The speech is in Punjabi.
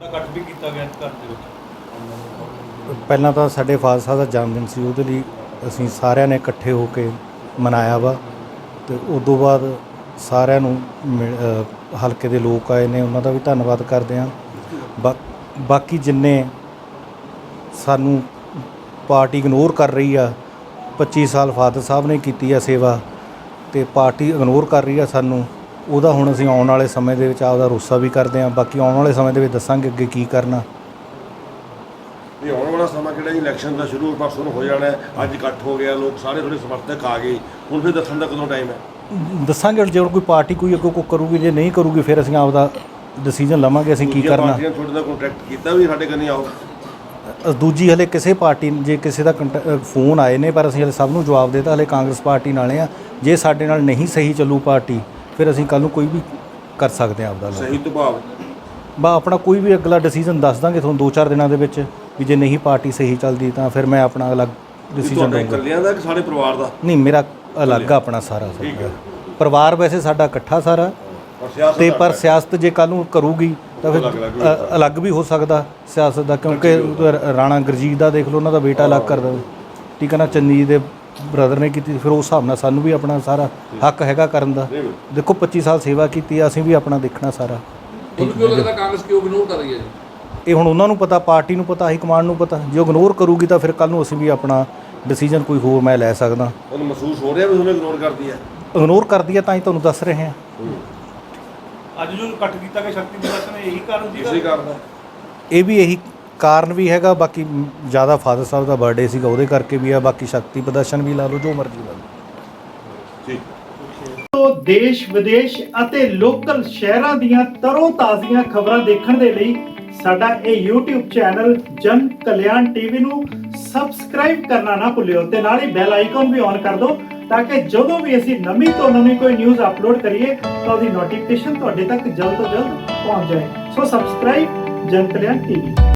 ਕੱਟ ਵੀ ਕੀਤਾ ਗਿਆ ਘਰ ਦੇ ਵਿੱਚ? ਪਹਿਲਾਂ ਤਾਂ ਸਾਡੇ ਫਾਦਰ ਸਾਹਿਬ ਦਾ ਜਨਮ ਦਿਨ ਸੀ ਉਹਦੇ ਲਈ ਅਸੀਂ ਸਾਰਿਆਂ ਨੇ ਇਕੱਠੇ ਹੋ ਕੇ ਮਨਾਇਆ ਵਾ ਤੇ ਉਸ ਤੋਂ ਬਾਅਦ ਸਾਰਿਆਂ ਨੂੰ ਮਿਲ- ਅ, ਹਲਕੇ ਦੇ ਲੋਕ ਆਏ ਨੇ ਉਹਨਾਂ ਦਾ ਵੀ ਧੰਨਵਾਦ ਕਰਦੇ ਹਾਂ। ਬਾ- ਬਾਕੀ ਜਿੰਨੇ ਸਾਨੂੰ ਪਾਰਟੀ ਇਗਨੋਰ ਕਰ ਰਹੀ ਆ 25 ਸਾਲ ਫਾਦਰ ਸਾਹਿਬ ਨੇ ਕੀਤੀ ਆ ਸੇਵਾ ਤੇ ਪਾਰਟੀ ਇਗਨੋਰ ਕਰ ਰਹੀ ਆ ਸਾਨੂੰ ਉਹਦਾ ਹੁਣ ਅਸੀਂ ਆਉਣ ਵਾਲੇ ਸਮੇਂ ਦੇ ਵਿੱਚ ਆਪਦਾ ਰੋਸਾ ਵੀ ਕਰਦੇ ਹਾਂ ਬਾਕੀ ਆਉਣ ਵਾਲੇ ਸਮੇਂ ਦੇ ਵਿੱਚ ਦੱਸਾਂਗੇ ਅੱਗੇ ਕੀ ਕਰਨਾ। ਇਹ ਆਉਣ ਵਾਲਾ ਸਮਾਂ ਕਿਹੜਾ ਜੀ? ਇਲੈਕਸ਼ਨ ਦਾ ਸ਼ੁਰੂ ਪਰਸੋਂ ਨੂੰ ਹੋ ਜਾਣਾ ਹੈ। ਅੱਜ ਇਕੱਠ ਹੋ ਗਿਆ ਲੋਕ ਸਾਰੇ ਥੋੜੇ ਸਮਰਥਕ ਆ ਗਏ। ਹੁਣ ਫਿਰ ਦੱਸਣ ਦਾ ਕਦੋਂ ਟਾਈਮ ਹੈ? ਦੱਸਾਂਗੇ ਜੇ ਕੋਈ ਪਾਰਟੀ ਕੋਈ ਅੱਗੋਂ ਕੋ ਕਰੂਗੀ ਜੇ ਨਹੀਂ ਕਰੂਗੀ ਫਿਰ ਅਸੀਂ ਆਪਦਾ ਡਿਸੀਜਨ ਲਵਾਂਗੇ ਅਸੀਂ ਕੀ ਦੂਜੀਆਂ ਕਰਨਾ। ਪਾਰਟੀਆਂ ਨੇ ਤੁਹਾਡੇ ਨਾਲ ਕੰਟੈਕਟ ਕੀਤਾ ਵੀ ਸਾਡੇ ਕੰਨੀ ਆਓ। ਅ, ਦੂਜੀ ਹਲੇ ਕਿਸੇ ਪਾਰਟੀ ਜੇ ਕਿਸੇ ਦਾ ਕੰਟ- ਅ, ਫੋਨ ਆਏ ਨੇ ਪਰ ਅਸੀਂ ਹਲੇ ਸਭ ਨੂੰ ਜਵਾਬ ਦੇਤਾ ਹਲੇ ਕਾਂਗਰਸ ਪਾਰਟੀ ਨਾਲੇ ਆ। ਜੇ ਸਾਡੇ ਨਾਲ ਨਹੀਂ ਸਹੀ ਚੱਲੂ ਪਾਰਟੀ ਫਿਰ ਅਸੀਂ ਕੱਲ ਨੂੰ ਕੋਈ ਵੀ ਕਰ ਸਕਦੇ ਆ ਆਪਦਾ ਸਹੀ ਸੁਭਾਅ ਬਾ ਆਪਣਾ ਕੋਈ ਵੀ ਅਗਲਾ ਡਿਸੀਜਨ ਦੱਸ ਦਾਂਗੇ ਤੁਹਾਨੂੰ 2-4 ਦਿਨਾਂ ਦੇ ਵਿੱਚ ਵੀ ਜੇ ਨਹੀਂ ਪਾਰਟੀ ਸਹੀ ਚੱਲਦੀ ਤਾਂ ਫਿਰ ਮੈਂ ਆਪਣਾ ਅਲੱਗ ਡਿਸੀਜਨ ਤੁਹਾਡੇ ਲਵਾਂਗਾ ਇਕੱਲਿਆਂ ਦਾ ਕਿ ਸਾਡੇ ਪਰਿਵਾਰ ਦਾ? ਨਹੀਂ ਮੇਰਾ ਅਲੱਗ ਆ ਆਪਣਾ ਸਾਰਾ ਸਾਡਾ। ਪਰਿਵਾਰ ਵੈਸੇ ਸਾਡਾ ਇਕੱਠਾ ਸਾਰਾ। ਔਰ ਸਿਆਸਤ ਤੇ ਪਰ ਸਿਆਸਤ ਜੇ ਕੱਲ ਨੂੰ ਕਰੂਗੀ ਤਾਂ ਫਿਰ ਅ- ਅਲੱਗ ਵੀ ਹੋ ਸਕਦਾ ਸਿਆਸਤ ਦਾ ਕਿਉਂਕਿ ਰ- ਰਾਣਾ ਗੁਰਜੀਤ ਦਾ ਦੇਖ ਲਓ ਉਹਨਾਂ ਦਾ ਬੇਟਾ ਅਲੱਗ ਕਰਦਾ। ਠੀਕ ਹੈ ਨਾ ਚੰਨੀ ਦੇ ਬ੍ਰਦਰ ਨੇ ਕੀਤੀ ਫਿਰ ਉਸ ਹਿਸਾਬ ਨਾਲ ਸਾਨੂੰ ਵੀ ਆਪਣਾ ਸਾਰਾ ਹੱਕ ਹੈਗਾ ਕਰਨ ਦਾ। ਦੇਖੋ 25 ਸਾਲ ਸੇਵਾ ਕੀਤੀ ਆ ਅਸੀਂ ਵੀ ਆਪਣਾ ਦੇਖਣਾ ਸਾਰਾ। ਤੁਹਾਨੂੰ ਕਿਉਂ ਲੱਗਦਾ ਕਾਂਗਰਸ ਕਿਉਂ ਇਗਨੋਰ ਕਰ ਰਹੀ ਹੈ ਜੀ? ਇਹ ਹੁਣ ਉਹਨਾਂ ਨੂੰ ਪਤਾ ਪਾਰਟੀ ਨੂੰ ਪਤਾ ਹਾਈ ਕਮਾਂਡ ਨੂੰ ਪਤਾ। ਜੇ ਇਗਨੋਰ ਕਰੂਗੀ ਤਾਂ ਫਿਰ ਕੱਲ ਨੂੰ ਅਸੀਂ ਵੀ ਆਪਣਾ ਡਿਸੀਜਨ ਕੋਈ ਹੋਰ ਮੈਂ ਲੈ ਸਕਦਾ। ਉਹਨੂੰ ਮਹਿਸੂਸ ਹੋ ਰਿਹਾ ਵੀ ਤੁਹਾਨੂੰ ਇਗਨੋਰ ਕਰਦੀ ਹੈ? ਇਗਨੋਰ ਕਰਦੀ ਹੈ ਤਾਂ ਹੀ ਤੁਹਾਨੂੰ ਦੱਸ ਰਹੇ ਹਾਂ। ਅੱਜ ਜੋ ਕੱਟ ਕੀਤਾ ਗਿਆ ਸ਼ਕਤੀ ਪ੍ਰਦਰਸ਼ਨ ਹੈ ਇਹੀ ਕਾਰਨ ਇਸੇ ਸੀ ਕਾਰਨ। ਹੈ। ਇਹ ਵੀ ਇਹੀ ਕਾਰਨ ਵੀ ਹੈਗਾ ਬਾਕੀ ਜ਼ਿਆਦਾ ਫਾਦਰ ਸਾਹਿਬ ਦਾ ਬਰਥਡੇ ਸੀਗਾ ਉਹਦੇ ਕਰਕੇ ਵੀ ਆ ਬਾਕੀ ਸ਼ਕਤੀ ਪ੍ਰਦਰਸ਼ਨ ਵੀ ਲਾ ਲਓ ਜੋ ਮਰਜ਼ੀ ਲਾ ਲਓ। ਠੀਕ ਤੋਂ ਦੇਸ਼ ਵਿਦੇਸ਼ ਅਤੇ ਲੋਕਲ ਸ਼ਹਿਰਾਂ ਦੀਆਂ ਤਰੋ ਤਾਜ਼ੀਆਂ ਖਬਰਾਂ ਦੇਖਣ ਦੇ ਲਈ ਸਾਡਾ ਇਹ YouTube ਚੈਨਲ ਜਨ ਕਲਿਆਣ ਟੀਵੀ ਨੂੰ ਸਬਸਕ੍ਰਾਈਬ ਕਰਨਾ ਨਾ ਭੁੱਲਿਓ ਤੇ ਨਾਲ ਹੀ ਬੈਲ ਆਈਕਨ ਵੀ ਔਨ ਕਰ ਦਿਓ ਤਾਂ ਕਿ ਜਦੋਂ ਵੀ ਅਸੀਂ ਨਵੀਂ ਤੋਂ ਨਵੀਂ ਕੋਈ ਨਿਊਜ਼ ਅਪਲੋਡ ਕਰੀਏ ਤਾਂ ਉਹਦੀ ਨੋਟੀਫਿਕੇਸ਼ਨ ਤੁਹਾਡੇ ਤੱਕ ਜਲਦ ਤੋਂ ਜਲਦ ਪਹੁੰਚ ਜਾਏ। ਸੋ ਸਬਸਕ੍ਰਾਈਬ ਜਨ ਕਲਿਆਣ ਟੀਵੀ